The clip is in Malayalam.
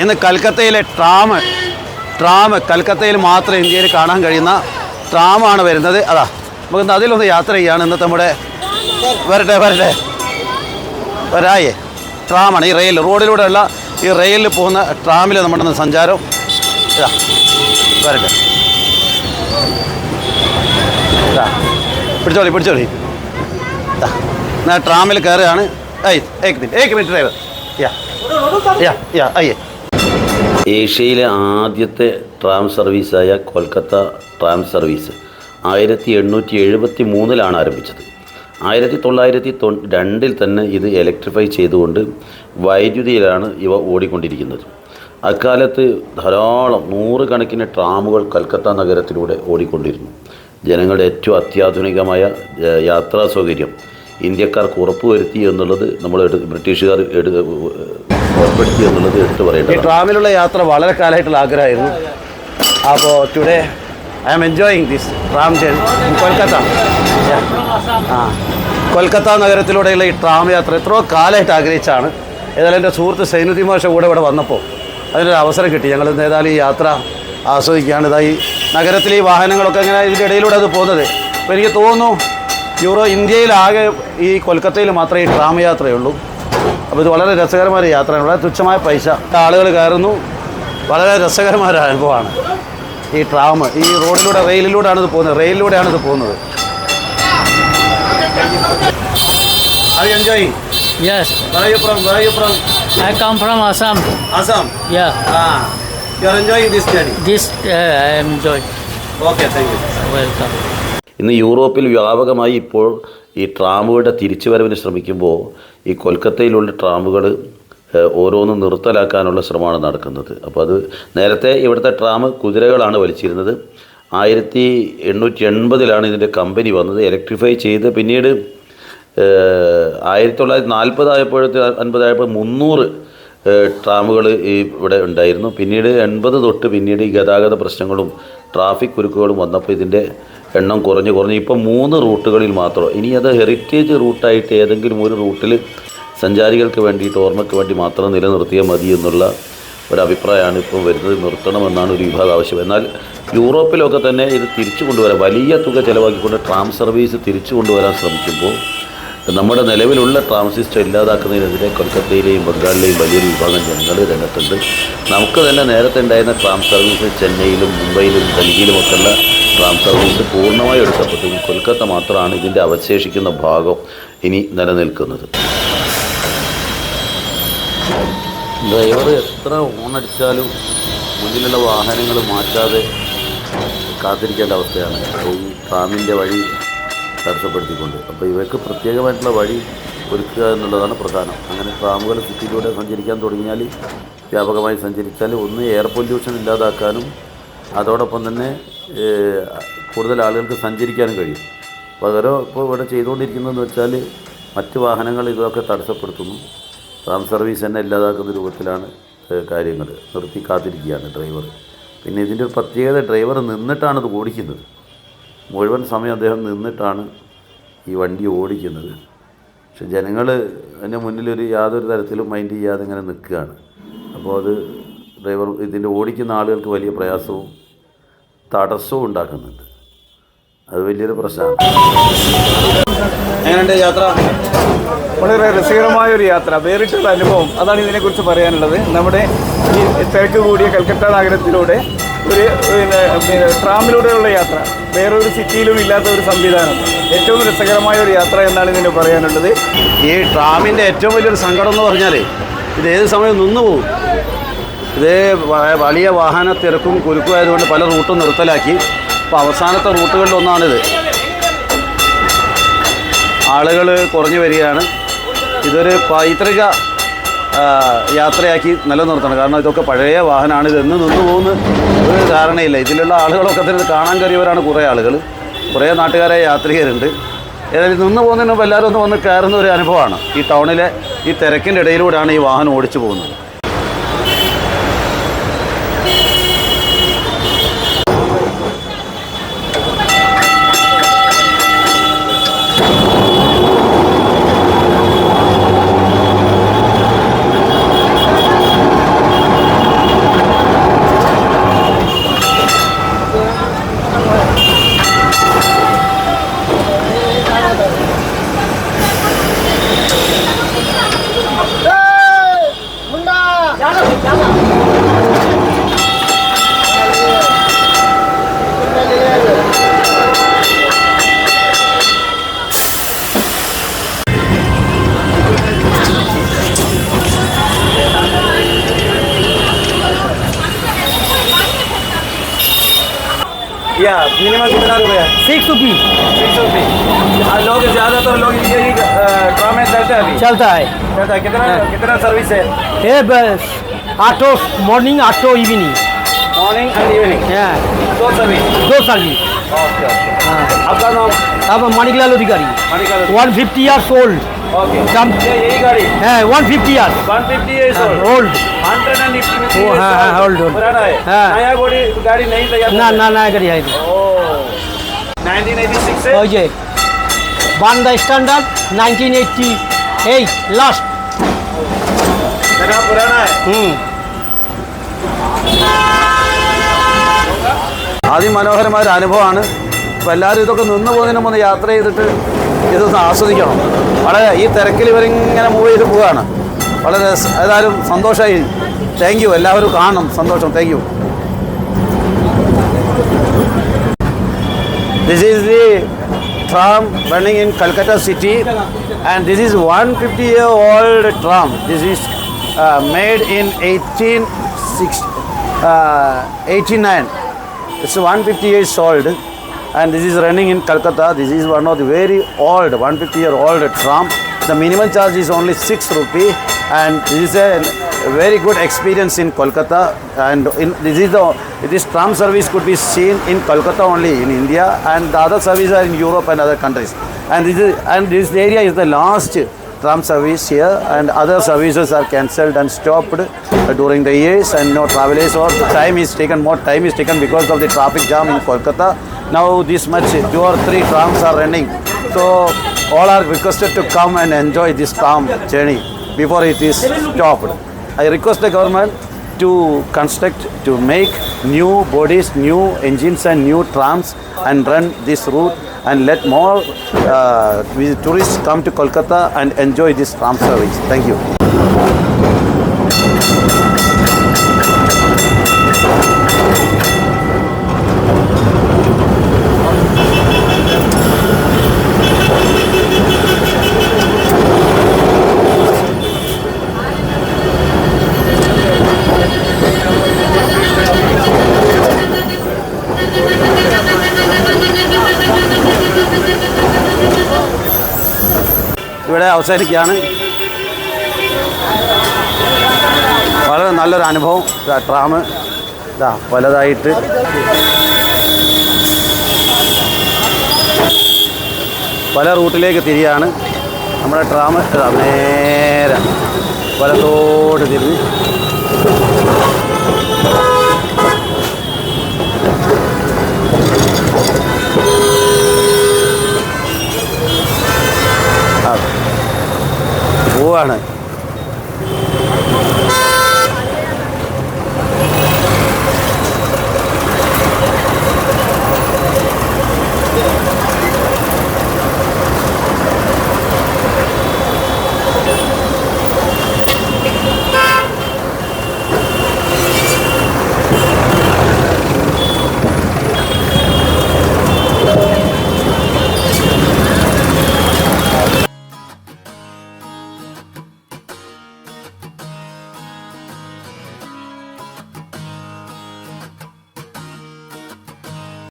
ഇന്ന് കൽക്കത്തയിലെ ട്രാം ട്രാം കൽക്കത്തയിൽ മാത്രം ഇന്ത്യയിൽ കാണാൻ കഴിയുന്ന ട്രാമാണ് വരുന്നത്. അതാ നമുക്ക് അതിലൊന്ന് യാത്ര ചെയ്യാണ്. ഇന്നത്തെ നമ്മുടെ വരട്ടെ വരട്ടെ. വരായേ ട്രാമാണ് ഈ റെയിൽ. റോഡിലൂടെയുള്ള ഈ റെയിലിൽ പോകുന്ന ട്രാമിൽ നമ്മുടെ സഞ്ചാരം. ഇതാ വരട്ടെ. ഇതാ പിടിച്ചോളി പിടിച്ചോളി. ട്രാമിൽ കയറുകയാണ്. ഏയ് ഏക്ക് മിനിറ്റ് ഏക് മിനിറ്റ് ഡ്രൈവർ. യാ യാ യാ അയ്യേ. ഏഷ്യയിലെ ആദ്യത്തെ ട്രാം സർവീസായ കൊൽക്കത്ത ട്രാം സർവീസ് ആയിരത്തി എണ്ണൂറ്റി എഴുപത്തി മൂന്നിലാണ് ആരംഭിച്ചത്. ആയിരത്തി തൊള്ളായിരത്തി തൊ രണ്ടിൽ തന്നെ ഇത് ഇലക്ട്രിഫൈ ചെയ്തുകൊണ്ട് വൈദ്യുതിയിലാണ് ഇവ ഓടിക്കൊണ്ടിരിക്കുന്നത്. അക്കാലത്ത് ധാരാളം നൂറുകണക്കിന് ട്രാമുകൾ കൽക്കത്ത നഗരത്തിലൂടെ ഓടിക്കൊണ്ടിരുന്നു. ജനങ്ങളുടെ ഏറ്റവും അത്യാധുനികമായ യാത്രാ സൗകര്യം ഇന്ത്യക്കാർക്ക് ഉറപ്പുവരുത്തി എന്നുള്ളത് നമ്മൾ ബ്രിട്ടീഷുകാർ ഈ ട്രാമിലുള്ള യാത്ര വളരെ കാലമായിട്ടുള്ള ആഗ്രഹമായിരുന്നു. അപ്പോൾ today I am enjoying this tram in Kolkata. ആ. കൊൽക്കത്ത നഗരത്തിലൂടെയുള്ള ഈ ട്രാം യാത്ര എത്രയോ കാലമായിട്ട് ആഗ്രഹിച്ചാണ്. ഏതായാലും എന്റെ സുഹൃത്ത് സൈനുദ്ദീൻ മാഷ കൂടെ ഇവിടെ വന്നപ്പോൾ അതിനൊരു അവസരം കിട്ടി. ഞങ്ങൾ ഏതായാലും ഈ യാത്ര ആസ്വദിക്കുകയാണ്. ഇതായി ഈ നഗരത്തിൽ ഈ വാഹനങ്ങളൊക്കെ ഇങ്ങനെ ഇതിന്റെ ഇടയിലൂടെ അത് പോകുന്നത്. അപ്പോൾ എനിക്ക് തോന്നുന്നു യൂറോ ഇന്ത്യയിലാകെ ഈ കൊൽക്കത്തയിൽ മാത്രമേ ഈ ട്രാം യാത്രയുള്ളൂ. അപ്പോൾ ഇത് വളരെ രസകരമായ യാത്രയാണ്. വളരെ തുച്ഛമായ പൈസ. ആളുകൾ കയറുന്നു. വളരെ രസകരമായൊരു അനുഭവമാണ്. ഈ ട്രാം ഈ റോഡിലൂടെ റെയിലിലൂടെയാണ് ഇത് പോകുന്നത്. റെയിലിലൂടെയാണ് ഇത് പോകുന്നത്. ഇന്ന് യൂറോപ്പിൽ വ്യാപകമായി ഇപ്പോൾ ഈ ട്രാമുകളുടെ തിരിച്ചുവരവിന് ശ്രമിക്കുമ്പോൾ ഈ കൊൽക്കത്തയിലുള്ള ട്രാമുകൾ ഓരോന്നും നിർത്തലാക്കാനുള്ള ശ്രമമാണ് നടക്കുന്നത്. അപ്പോൾ അത് നേരത്തെ ഇവിടുത്തെ ട്രാം കുതിരകളാണ് വലിച്ചിരുന്നത്. ആയിരത്തി എണ്ണൂറ്റി എൺപതിലാണ് ഇതിന്റെ കമ്പനി വന്നത്. ഇലക്ട്രിഫൈ ചെയ്ത് പിന്നീട് ആയിരത്തി തൊള്ളായിരത്തി നാൽപ്പതായപ്പോഴത്തെ അൻപതായപ്പോൾ മുന്നൂറ് ട്രാമുകൾ ഈ ഇവിടെ ഉണ്ടായിരുന്നു. പിന്നീട് എൺപത് തൊട്ട് പിന്നീട് ഈ ഗതാഗത പ്രശ്നങ്ങളും ട്രാഫിക് കുരുക്കുകളും വന്നപ്പോൾ ഇതിന്റെ എണ്ണം കുറഞ്ഞ് കുറഞ്ഞ് ഇപ്പം മൂന്ന് റൂട്ടുകളിൽ മാത്രം. ഇനി അത് ഹെറിറ്റേജ് റൂട്ടായിട്ട് ഏതെങ്കിലും ഒരു റൂട്ടിൽ സഞ്ചാരികൾക്ക് വേണ്ടിയിട്ട് ഓർമ്മയ്ക്ക് വേണ്ടി മാത്രം നിലനിർത്തിയാൽ മതി എന്നുള്ള ഒരു അഭിപ്രായമാണ് ഇപ്പോൾ വരുന്നത്. നിർത്തണമെന്നാണ് ഒരു വിഭാഗം ആവശ്യം. എന്നാൽ യൂറോപ്പിലൊക്കെ തന്നെ ഇത് തിരിച്ചു കൊണ്ടുവരാൻ വലിയ തുക ചിലവാക്കിക്കൊണ്ട് ട്രാം സർവീസ് തിരിച്ചു കൊണ്ടുവരാൻ ശ്രമിക്കുമ്പോൾ നമ്മുടെ നിലവിലുള്ള ട്രാൻസിസ്റ്റർ ഇല്ലാതാക്കുന്നതിനെതിരെ കൊൽക്കത്തയിലെയും ബംഗാളിലെയും വലിയൊരു വിഭാഗം ജനങ്ങൾ രംഗത്തുണ്ട്. നമുക്ക് തന്നെ നേരത്തെ ഉണ്ടായിരുന്ന ട്രാം സർവീസ് ചെന്നൈയിലും മുംബൈയിലും ഡൽഹിയിലുമൊക്കെയുള്ള ട്രാം സർവീസ് പൂർണമായി എടുക്കപ്പെട്ടു. കൊൽക്കത്ത മാത്രമാണ് ഇതിന്റെ അവശേഷിക്കുന്ന ഭാഗം ഇനി നിലനിൽക്കുന്നത്. ഡ്രൈവർ എത്ര ഓണടിച്ചാലും മുന്നിലുള്ള വാഹനങ്ങൾ മാറ്റാതെ കാത്തിരിക്കേണ്ട അവസ്ഥയാണ്. ഈ ട്രാമിന്റെ വഴി തടസ്സപ്പെടുത്തിക്കൊണ്ട്. അപ്പോൾ ഇവയ്ക്ക് പ്രത്യേകമായിട്ടുള്ള വഴി ഒരുക്കുക എന്നുള്ളതാണ് പ്രധാനം. അങ്ങനെ ട്രാമുകൾ സിറ്റിയിലൂടെ സഞ്ചരിക്കാൻ തുടങ്ങിയാൽ വ്യാപകമായി സഞ്ചരിച്ചാൽ ഒന്ന് എയർ പൊല്യൂഷൻ ഇല്ലാതാക്കാനും അതോടൊപ്പം തന്നെ കൂടുതൽ ആളുകൾക്ക് സഞ്ചരിക്കാനും കഴിയും. പകരം ഇപ്പോൾ ഇവിടെ ചെയ്തുകൊണ്ടിരിക്കുന്നതെന്ന് വെച്ചാൽ മറ്റ് വാഹനങ്ങൾ ഇതൊക്കെ തടസ്സപ്പെടുത്തുന്നു. ട്രാം സർവീസ് തന്നെ ഇല്ലാതാക്കുന്ന രൂപത്തിലാണ് കാര്യങ്ങൾ. നിർത്തി കാത്തിരിക്കുകയാണ് ഡ്രൈവർ. പിന്നെ ഇതിന്റെ ഒരു പ്രത്യേകത ഡ്രൈവർ നിന്നിട്ടാണ് ഇത് ഓടിക്കുന്നത്. മുഴുവൻ സമയം അദ്ദേഹം നിന്നിട്ടാണ് ഈ വണ്ടി ഓടിക്കുന്നത്. പക്ഷെ ജനങ്ങൾ അതിന്റെ മുന്നിലൊരു യാതൊരു തരത്തിലും മൈൻഡ് ചെയ്യാതെ ഇങ്ങനെ നിൽക്കുകയാണ്. അപ്പോൾ അത് ഡ്രൈവർ ഇതിന്റെ ഓടിക്കുന്ന ആളുകൾക്ക് വലിയ പ്രയാസവും തടസ്സവും ഉണ്ടാക്കുന്നുണ്ട്. അത് വലിയൊരു പ്രശ്നമാണ്. എങ്ങനെയുണ്ട് യാത്ര? വളരെ രസകരമായ ഒരു യാത്ര. വേറിട്ടുള്ള അനുഭവം. അതാണ് ഇതിനെക്കുറിച്ച് പറയാനുള്ളത്. നമ്മുടെ ഈ തിരക്ക് കൂടിയ കൽക്കട്ട നഗരത്തിലൂടെ ഒരു പിന്നെ പിന്നെ ട്രാമിലൂടെയുള്ള യാത്ര. വേറൊരു സിറ്റിയിലും ഇല്ലാത്ത ഒരു സംവിധാനം. ഏറ്റവും രസകരമായ ഒരു യാത്ര എന്നാണ് ഇതിന് പറയാനുള്ളത്. ഈ ട്രാമിന്റെ ഏറ്റവും വലിയൊരു സങ്കടം എന്ന് പറഞ്ഞാൽ ഇത് ഏത് സമയം നിന്നു പോകും ഇത് വലിയ വാഹന തിരക്കും കുരുക്കും ആയതുകൊണ്ട് പല റൂട്ടും നിർത്തലാക്കി. അപ്പോൾ അവസാനത്തെ റൂട്ടുകളിലൊന്നാണിത് ആളുകൾ കുറഞ്ഞു വരികയാണ്. ഇതൊരു പൈതൃക യാത്രയാക്കി നിലനിർത്തണം കാരണം ഇതൊക്കെ പഴയ വാഹനമാണ്. ഇത് എന്ന് നിന്ന് പോകുന്ന ഒരു ധാരണയില്ല. ഇതിലുള്ള ആളുകളൊക്കെ തന്നെ കാണാൻ കയറിയവരാണ് കുറേ ആളുകൾ. കുറേ നാട്ടുകാരായ യാത്രികരുണ്ട്. ഏതായാലും നിന്ന് പോകുന്നതിന് മുമ്പ് എല്ലാവരും ഒന്ന് വന്ന് കയറുന്ന ഒരു അനുഭവമാണ്. ഈ ടൗണിലെ ഈ തിരക്കിന്റെ ഇടയിലൂടെയാണ് ഈ വാഹനം ഓടിച്ചു പോകുന്നത്. या मिनिमम कितना रुपया सिक्स रुपी सिक्स रुपये लोग ज़्यादातर लोग यही ट्राम में चलते हैं अभी। चलता है। चलता है। कितना कितना सर्विस है? ये बस आठो मॉर्निंग आठो इवनिंग मॉर्निंग एंड इवनिंग हाँ। दो सर्विस दो सर्विस ओके ओके हाँ। आपका नाम? अब Maniklal Adhikari. Manikal one fifty years old Okay. Some, yeah, 150 years. 150 years old. Old. 150 years हाँ, old. old. पुराना है. हाँ. नया बॉडी गाड़ी नहीं तैयार. ना ना नया गाड़ी है. ओह. 1986 से. ओके. Banda standard 1988 last. जगह पुराना है. हम्म. അതിമനോഹരമായ ഒരു അനുഭവമാണ് അപ്പോൾ എല്ലാവരും ഇതൊക്കെ നിന്ന് പോകുന്നതിന് മുമ്പ് യാത്ര ചെയ്തിട്ട് ഇതൊന്ന് ആസ്വദിക്കണം വളരെ ഈ തിരക്കിൽ ഇവരിങ്ങനെ മൂവ് ചെയ്ത് പോവുകയാണ് വളരെ ഏതായാലും സന്തോഷമായി താങ്ക് യു എല്ലാവരും കാണണം സന്തോഷം thank you This is the tram running in Calcutta city and this is 150 year old tram. This is uh, made in 1860, uh, 89. It's 150 years old and this is running in Calcutta. This is one of the very old 150 year old tram. The minimum charge is only 6 rupee. And this is a very good experience in Kolkata. And in, this is the this tram service could be seen in Kolkata only in India. And the other services are in Europe and other countries. And this is and this area is the last tram service here. And other services are cancelled and stopped during the years. And no travelers or time is taken more time is taken because of the traffic jam in Kolkata now this much two or three trams are running so all are requested to come and enjoy this tram journey before it is stopped I request the government to construct, to make new bodies, new engines and new trams and run this route and let more uh, tourists come to Kolkata and enjoy this tram service. Thank you. ഇവിടെ അവസാനിക്കുകയാണ്. വളരെ നല്ലൊരു അനുഭവം. ട്രാമ് ഇതാ പലതായിട്ട് പല റൂട്ടിലേക്ക് തിരിയാണ്. നമ്മുടെ നേരം നേരെ വലത്തോട്ട് തിരിഞ്ഞ്.